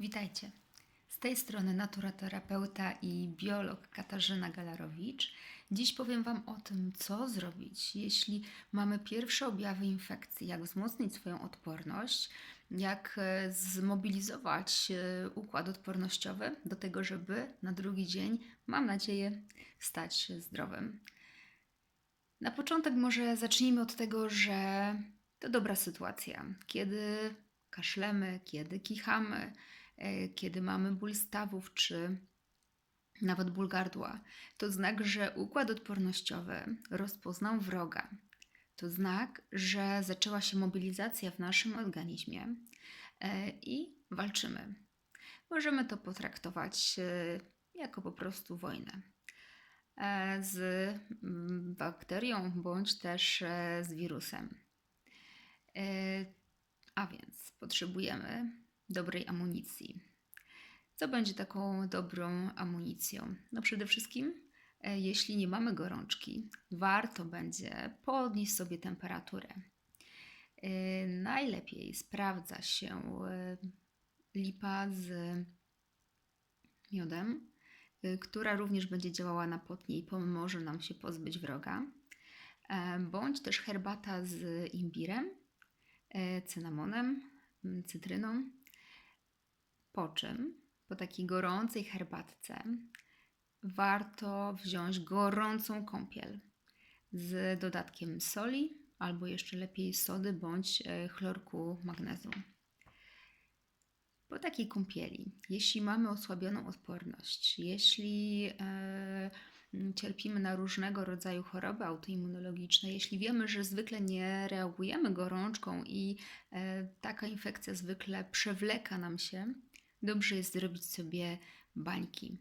Witajcie. Z tej strony naturaterapeuta i biolog Katarzyna Galarowicz. Dziś powiem Wam o tym, co zrobić, jeśli mamy pierwsze objawy infekcji, jak wzmocnić swoją odporność, jak e, zmobilizować e, układ odpornościowy do tego, żeby na drugi dzień, mam nadzieję, stać zdrowym. Na początek może zacznijmy od tego, że to dobra sytuacja, kiedy kaszlemy, kiedy kichamy, kiedy mamy ból stawów czy nawet ból gardła. To znak, że układ odpornościowy rozpoznał wroga. To znak, że zaczęła się mobilizacja w naszym organizmie e, i walczymy. Możemy to potraktować e, jako po prostu wojnę e, z mm, bakterią bądź też e, z wirusem. E, A więc potrzebujemy dobrej amunicji. Co będzie taką dobrą amunicją? No przede wszystkim, e, jeśli nie mamy gorączki, warto będzie podnieść sobie temperaturę. E, Najlepiej sprawdza się e, lipa z miodem, która również będzie działała na potnie i pomoże nam się pozbyć wroga, bądź też herbata z imbirem, cynamonem, cytryną. Po czym, po takiej gorącej herbatce, warto wziąć gorącą kąpiel z dodatkiem soli, albo jeszcze lepiej sody bądź e, chlorku magnezu. Po takiej kąpieli, jeśli mamy osłabioną odporność, jeśli e, cierpimy na różnego rodzaju choroby autoimmunologiczne, jeśli wiemy, że zwykle nie reagujemy gorączką i e, taka infekcja zwykle przewleka nam się, dobrze jest zrobić sobie bańki.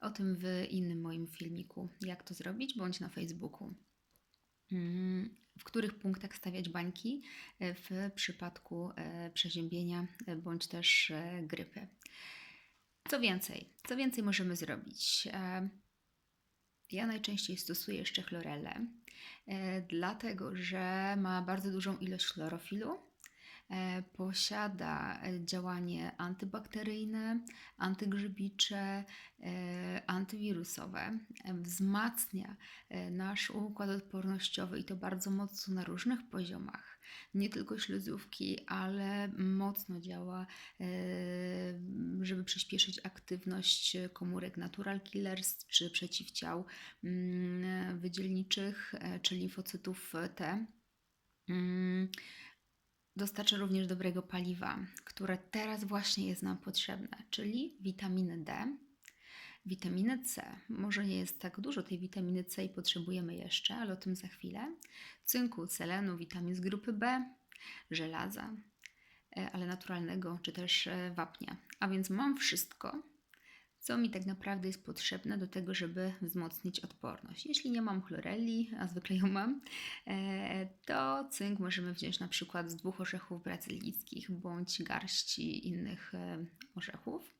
O tym w innym moim filmiku, jak to zrobić, bądź na Facebooku. Mm, W których punktach stawiać bańki e, w przypadku e, przeziębienia e, bądź też grypy. Co więcej, co więcej możemy zrobić? Ja najczęściej stosuję jeszcze chlorelę, dlatego że ma bardzo dużą ilość chlorofilu, posiada e, działanie antybakteryjne, antygrzybicze, e, antywirusowe, e, wzmacnia e, nasz układ odpornościowy i to bardzo mocno na różnych poziomach. Nie tylko śluzówki, ale mocno działa, e, żeby przyspieszyć aktywność komórek natural killers czy przeciwciał mm, wydzielniczych e, czy limfocytów T. Dostarcza również dobrego paliwa, które teraz właśnie jest nam potrzebne, czyli witaminy D, witaminy C. Może nie jest tak dużo tej witaminy C i potrzebujemy jeszcze, ale o tym za chwilę. Cynku, selenu, witamin z grupy B, żelaza, e, ale naturalnego, czy też e, wapnia. A więc mam wszystko, co mi tak naprawdę jest potrzebne do tego, żeby wzmocnić odporność. Jeśli nie mam chloreli, a zwykle ją mam, e, to cynk możemy wziąć na przykład z dwóch orzechów brazylijskich bądź garści innych e, orzechów.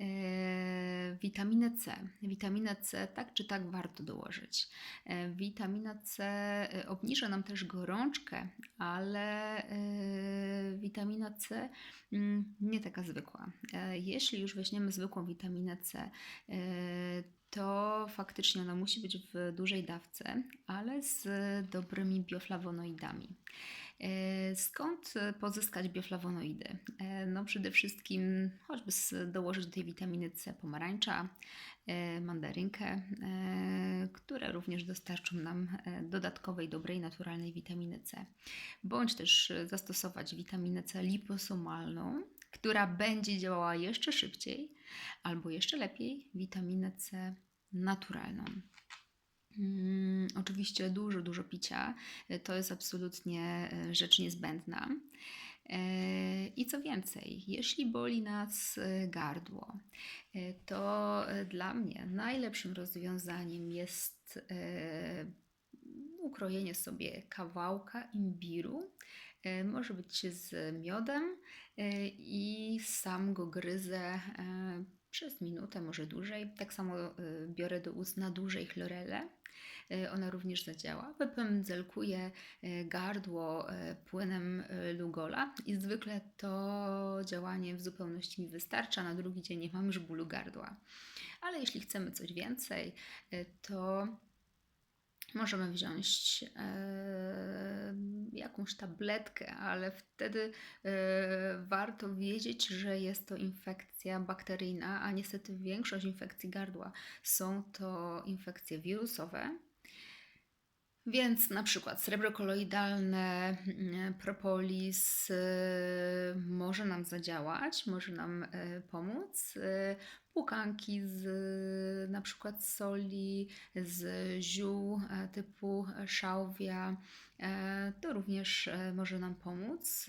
E, Witaminę C. Witaminę C tak czy tak warto dołożyć. E, Witamina C e, obniża nam też gorączkę, ale witamina C mm, nie taka zwykła. Jeśli już weźmiemy zwykłą witaminę C, to faktycznie ona musi być w dużej dawce, ale z dobrymi bioflawonoidami. E, Skąd pozyskać bioflawonoidy? E, No przede wszystkim choćby dołożyć do tej witaminy C pomarańcza, e, mandarynkę, które również dostarczą nam dodatkowej, dobrej, naturalnej witaminy C. Bądź też zastosować witaminę C liposomalną, która będzie działała jeszcze szybciej, albo jeszcze lepiej, witaminę C naturalną. Mm, oczywiście dużo, dużo picia y, to jest absolutnie y, rzecz niezbędna. E, I co więcej, jeśli boli nas gardło, to dla mnie najlepszym rozwiązaniem jest ukrojenie sobie kawałka imbiru. E, Może być z miodem e, i sam go gryzę e, przez minutę, może dłużej. Tak samo y, biorę do ust na dłużej chlorelę. Y, Ona również zadziała. Wypędzelkuję y, gardło płynem Lugola i zwykle to działanie w zupełności mi wystarcza. Na drugi dzień nie mam już bólu gardła. Ale jeśli chcemy coś więcej, to możemy wziąć e, jakąś tabletkę, ale wtedy e, warto wiedzieć, że jest to infekcja bakteryjna, a niestety większość infekcji gardła są to infekcje wirusowe. Więc na przykład srebro koloidalne, mm, propolis y, może nam zadziałać, może nam pomóc. Płukanki z na przykład soli, z ziół e, typu szałwia, e, to również e, może nam pomóc,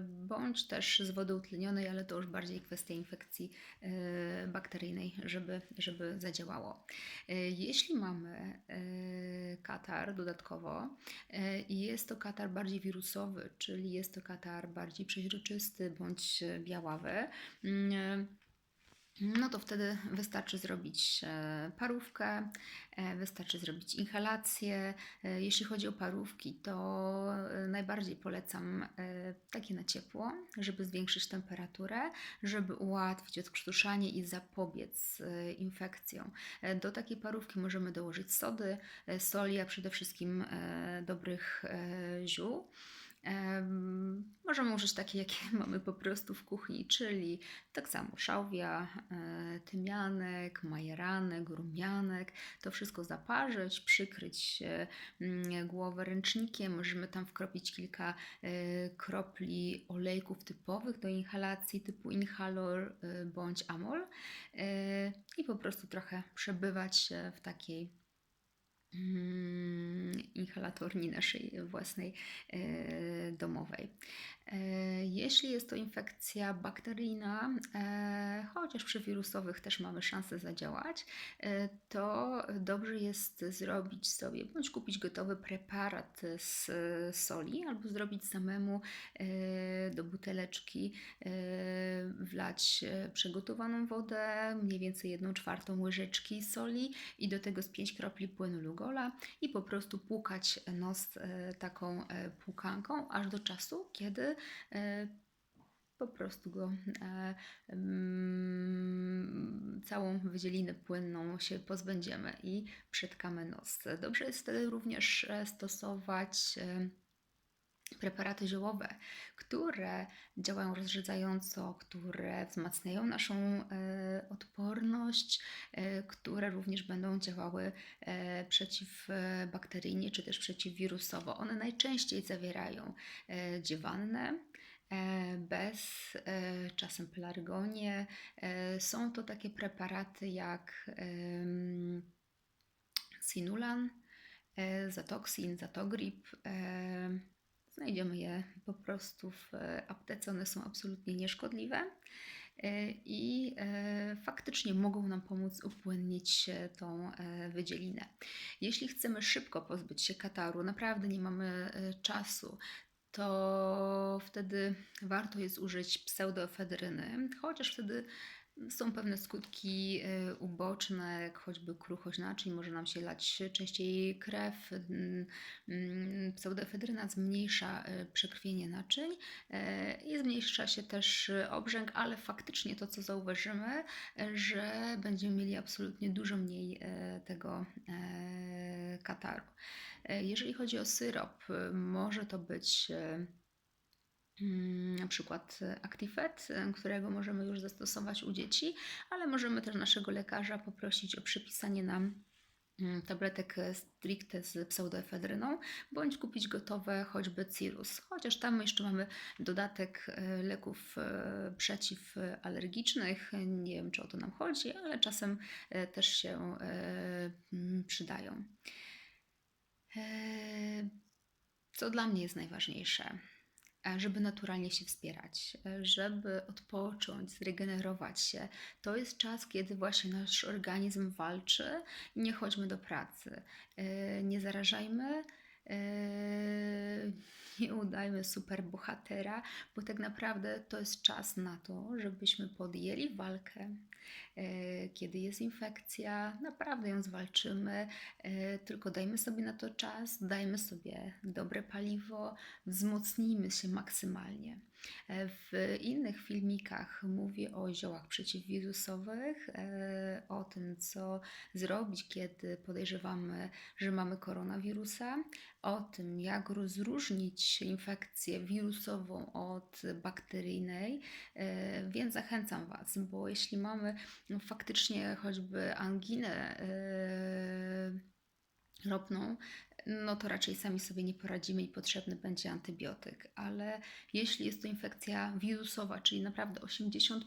bądź też z wody utlenionej, ale to już bardziej kwestia infekcji bakteryjnej, żeby, żeby zadziałało. Jeśli mamy katar dodatkowo i jest to katar bardziej wirusowy, czyli jest to katar bardziej przeźroczysty bądź białawy, mm, no to wtedy wystarczy zrobić e, parówkę, e, wystarczy zrobić inhalację. E, Jeśli chodzi o parówki, to najbardziej polecam takie na ciepło, żeby zwiększyć temperaturę, żeby ułatwić odkrztuszanie i zapobiec infekcjom. Do takiej parówki możemy dołożyć sody, soli, a przede wszystkim dobrych ziół. Em, Możemy użyć takie, jakie mamy po prostu w kuchni, czyli tak samo szałwia, e, tymianek, majeranek, rumianek. To wszystko zaparzyć, przykryć e, mm, głowę ręcznikiem. Możemy tam wkropić kilka e, kropli olejków typowych do inhalacji typu Inhalor bądź Amol i po prostu trochę przebywać w takiej inhalatorni naszej własnej e, domowej. E, Jeśli jest to infekcja bakteryjna, e, chociaż przy wirusowych też mamy szansę zadziałać, to dobrze jest zrobić sobie bądź kupić gotowy preparat z soli, albo zrobić samemu do buteleczki, wlać przygotowaną wodę, mniej więcej 1 czwartą łyżeczki soli i do tego z 5 kropli płynu Lugola i po prostu płukać nos e, taką e, płukanką aż do czasu, kiedy e, po prostu go mm, całą wydzielinę płynną się pozbędziemy i przetkamy nos. Dobrze jest wtedy również stosować preparaty ziołowe, które działają rozrzedzająco, które wzmacniają naszą e, odporność, e, które również będą działały e, przeciwbakteryjnie czy też przeciwwirusowo. One najczęściej zawierają e, bez, czasem pelargonie. Są to takie preparaty jak Sinulan, Zatoxin, Zatogrip. Znajdziemy je po prostu w e, aptece, one są absolutnie nieszkodliwe e, i e, faktycznie mogą nam pomóc upłynnić tą wydzielinę. Jeśli chcemy szybko pozbyć się kataru, naprawdę nie mamy czasu, to wtedy warto jest użyć pseudoefedryny, chociaż wtedy są pewne skutki e, uboczne, jak choćby kruchość naczyń, może nam się lać częściej krew. mm, mm, Pseudoefedryna zmniejsza e, przekrwienie naczyń e, i zmniejsza się też obrzęk, ale faktycznie to, co zauważymy, że będziemy mieli absolutnie dużo mniej tego kataru. Jeżeli chodzi o syrop, może to być na przykład e, Actifed, e, którego możemy już zastosować u dzieci, ale możemy też naszego lekarza poprosić o przypisanie nam mm, tabletek e, stricte z pseudoefedryną, bądź kupić gotowe choćby Cirrus. Chociaż tam jeszcze mamy dodatek leków przeciwalergicznych, nie wiem czy o to nam chodzi, ale czasem też się mm, przydają. Co dla mnie jest najważniejsze? E, żeby naturalnie się wspierać, e, żeby odpocząć, zregenerować się. To jest czas, kiedy właśnie nasz organizm walczy nie chodźmy do pracy. E, Nie zarażajmy, Nie udajmy super bohatera, bo tak naprawdę to jest czas na to, żebyśmy podjęli walkę. Kiedy jest infekcja, naprawdę ją zwalczymy, eee, tylko dajmy sobie na to czas, dajmy sobie dobre paliwo, wzmocnijmy się maksymalnie. W innych filmikach mówię o ziołach przeciwwirusowych, e, o tym, co zrobić, kiedy podejrzewamy, że mamy koronawirusa, o tym, jak rozróżnić infekcję wirusową od bakteryjnej, e, więc zachęcam Was, bo jeśli mamy faktycznie choćby anginę e, ropną, no to raczej sami sobie nie poradzimy i potrzebny będzie antybiotyk. Ale jeśli jest to infekcja wirusowa, czyli naprawdę 80%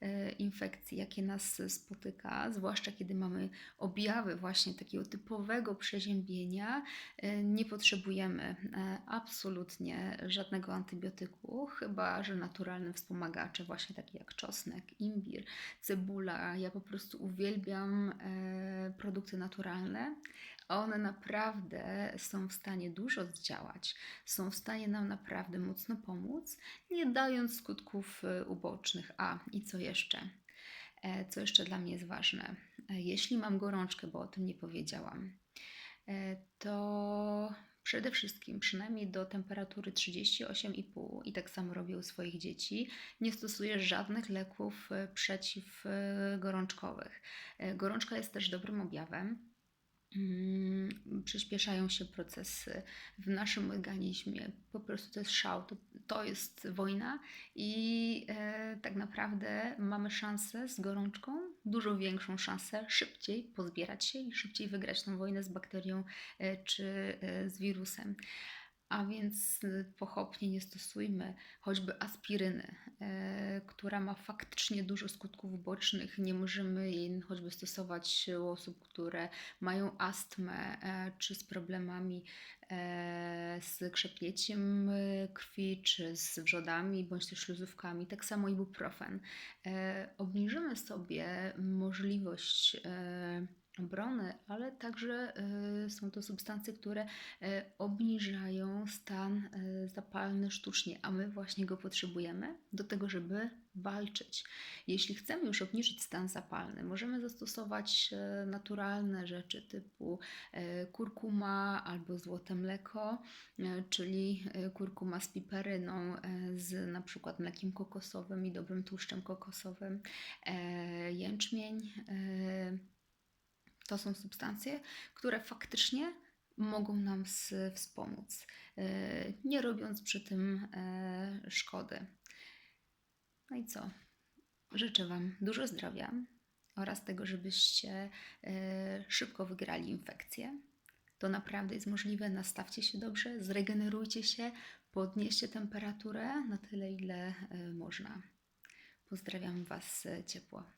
e, infekcji, jakie nas spotyka, zwłaszcza kiedy mamy objawy właśnie takiego typowego przeziębienia, e, nie potrzebujemy e, absolutnie żadnego antybiotyku, chyba że naturalne wspomagacze, właśnie takie jak czosnek, imbir, cebula. Ja po prostu uwielbiam produkty naturalne. One naprawdę są w stanie dużo zdziałać, są w stanie nam naprawdę mocno pomóc, nie dając skutków e, ubocznych. A i co jeszcze? E, Co jeszcze dla mnie jest ważne? E, Jeśli mam gorączkę, bo o tym nie powiedziałam, to przede wszystkim przynajmniej do temperatury 38,5 i tak samo robię u swoich dzieci, nie stosuję żadnych leków przeciwgorączkowych. Gorączka jest też dobrym objawem. Mm, Przyspieszają się procesy w naszym organizmie. Po prostu to jest szał, to, to jest wojna i e, tak naprawdę mamy szansę z gorączką, dużo większą szansę szybciej pozbierać się i szybciej wygrać tą wojnę z bakterią e, czy e, z wirusem. A więc e, pochopnie nie stosujmy choćby aspiryny, e, która ma faktycznie dużo skutków ubocznych. Nie możemy jej choćby stosować u osób, które mają astmę e, czy z problemami e, z krzepnięciem e, krwi, czy z wrzodami, bądź też śluzówkami. Tak samo ibuprofen. Obniżymy sobie możliwość obrony, ale także e, są to substancje, które e, obniżają stan e, zapalny sztucznie, a my właśnie go potrzebujemy do tego, żeby walczyć. Jeśli chcemy już obniżyć stan zapalny, możemy zastosować naturalne rzeczy typu kurkuma albo złote mleko, czyli kurkuma z piperyną, z na przykład mlekiem kokosowym i dobrym tłuszczem kokosowym, jęczmień. To są substancje, które faktycznie mogą nam wspomóc, e, nie robiąc przy tym e, szkody. No i co? Życzę Wam dużo zdrowia oraz tego, żebyście e, szybko wygrali infekcję. To naprawdę jest możliwe. Nastawcie się dobrze, zregenerujcie się, podnieście temperaturę na tyle, ile można. Pozdrawiam Was ciepło.